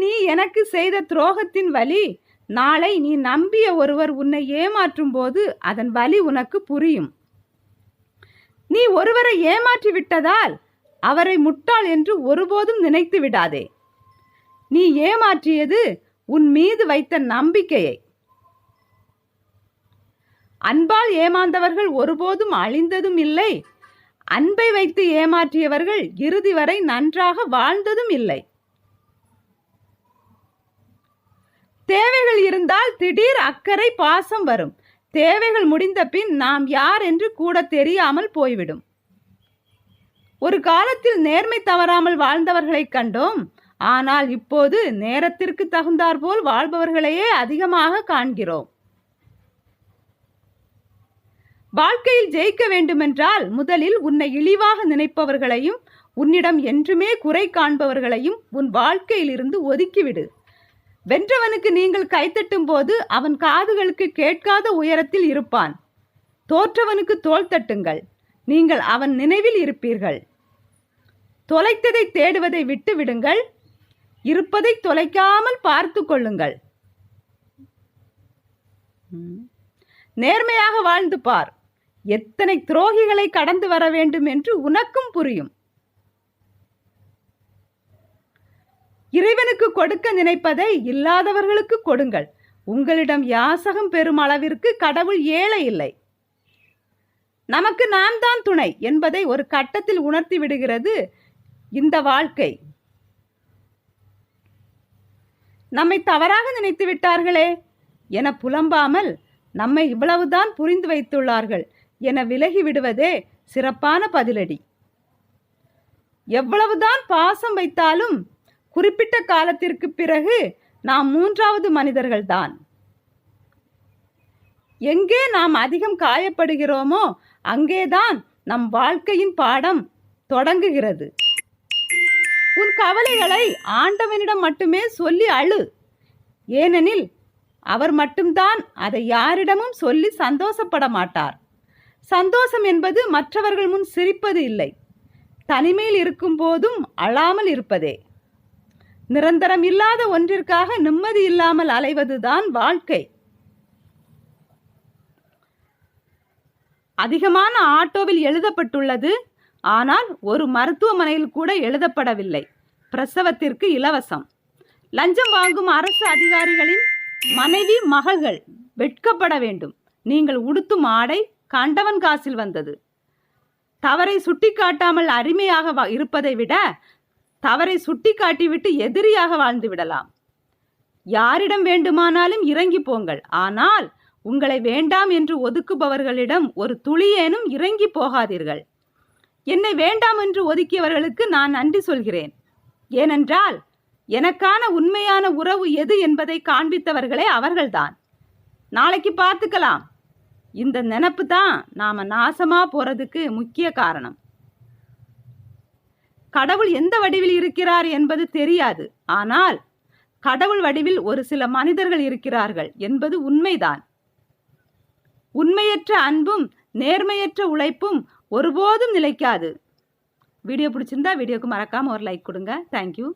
நீ எனக்கு செய்த துரோகத்தின் வலி. நாளை நீ நம்பிய ஒருவர் உன்னை ஏமாற்றும் போது அதன் வலி உனக்கு புரியும். நீ ஒருவரை ஏமாற்றி விட்டதால் அவரை முட்டாள் என்று ஒருபோதும் நினைத்து விடாதே. நீ ஏமாற்றியது உன் மீது வைத்த நம்பிக்கையை. அன்பால் ஏமாந்தவர்கள் ஒருபோதும் அழிந்ததும் இல்லை. அன்பை வைத்து ஏமாற்றியவர்கள் இறுதி வரை நன்றாக வாழ்ந்ததும் இல்லை. தேவைகள் இருந்தால் திடீர் அக்கறை பாசம் வரும். தேவைகள் முடிந்த பின் நாம் யார் என்று கூட தெரியாமல் போய்விடும். ஒரு காலத்தில் நேர்மை தவறாமல் வாழ்ந்தவர்களை கண்டோம். ஆனால் இப்போது நேரத்திற்கு தகுந்தாற்போல் வாழ்பவர்களையே அதிகமாக காண்கிறோம். வாழ்க்கையில் ஜெயிக்க வேண்டுமென்றால் முதலில் உன்னை இழிவாக நினைப்பவர்களையும் உன்னிடம் என்றுமே குறை காண்பவர்களையும் உன் வாழ்க்கையிலிருந்து ஒதுக்கிவிடு. வென்றவனுக்கு நீங்கள் கைத்தட்டும் போது அவன் காதுகளுக்கு கேட்காத உயரத்தில் இருப்பான். தோற்றவனுக்கு தோல் தட்டுங்கள். நீங்கள் அவன் நினைவில் இருப்பீர்கள். தொலைத்ததை தேடுவதை விட்டு விடுங்கள். இருப்பதை தொலைக்காமல் பார்த்து கொள்ளுங்கள். நேர்மையாக வாழ்ந்து பார். எத்தனை துரோகிகளை கடந்து வர வேண்டும் என்று உனக்கும் புரியும். இறைவனுக்கு கொடுக்க நினைப்பதை இல்லாதவர்களுக்கு கொடுங்கள். உங்களிடம் யாசகம் பெறும் அளவிற்கு கடவுள் ஏழை இல்லை. நமக்கு நாம் தான் துணை என்பதை ஒரு கட்டத்தில் உணர்த்தி விடுகிறது இந்த வாழ்க்கை. நம்மை தவறாக நினைத்து விட்டார்களே என புலம்பாமல் நம்மை இவ்வளவுதான் புரிந்து வைத்துள்ளார்கள் என விலகி விடுவதே சிறப்பான பதிலடி. எவ்வளவுதான் பாசம் வைத்தாலும் குறிப்பிட்ட காலத்திற்கு பிறகு நாம் மூன்றாவது மனிதர்கள்தான். எங்கே நாம் அதிகம் காயப்படுகிறோமோ அங்கேதான் நம் வாழ்க்கையின் பாடம் தொடங்குகிறது. உன் கவலைகளை ஆண்டவனிடம் மட்டுமே சொல்லி அழு. ஏனெனில் அவர் மட்டும்தான் அதை யாரிடமும் சொல்லி சந்தோஷப்பட மாட்டார். சந்தோஷம் என்பது மற்றவர்கள் முன் சிரிப்பது இல்லை. தனிமையில் இருக்கும் போதும் அழாமல் இருப்பதே. நிரந்தரம் இல்லாத ஒன்றிற்காக நிம்மதி இல்லாமல் அலைவதுதான் வாழ்க்கை. அதிகமான ஆட்டோவில் எழுதப்பட்டுள்ளது ஆனால் ஒரு மருத்துவமனையில் கூட எழுதப்படவில்லை. பிரசவத்திற்கு இலவசம். லஞ்சம் வாங்கும் அரசு அதிகாரிகளின் மனைவி மகள்கள் வெட்கப்பட வேண்டும். நீங்கள் உடுத்தும் ஆடை கண்டவன் காசில் வந்தது. தவறை சுட்டிக்காட்டாமல் அருமையாக இருப்பதை விட தவறை சுட்டிக்காட்டிவிட்டு எதிரியாக வாழ்ந்து விடலாம். யாரிடம் வேண்டுமானாலும் இறங்கி போங்கள். ஆனால் உங்களை வேண்டாம் என்று ஒதுக்குபவர்களிடம் ஒரு துளியேனும் இறங்கி போகாதீர்கள். என்னை வேண்டாம் என்று ஒதுக்கியவர்களுக்கு நான் நன்றி சொல்கிறேன். ஏனென்றால் எனக்கான உண்மையான உறவு எது என்பதை காண்பித்தவர்களே அவர்கள்தான். நாளைக்கு பார்த்துக்கலாம். இந்த நினப்பு தான் நாம நாசமா போறதுக்கு முக்கிய காரணம். கடவுள் எந்த வடிவில் இருக்கிறார் என்பது தெரியாது. ஆனால் கடவுள் வடிவில் ஒரு சில மனிதர்கள் இருக்கிறார்கள் என்பது உண்மைதான். உண்மையற்ற அன்பும் நேர்மையற்ற உழைப்பும் ஒருபோதும் நிலைக்காது. வீடியோ பிடிச்சிருந்தா வீடியோக்கு மறக்காம ஒரு லைக் கொடுங்க. தேங்க்யூ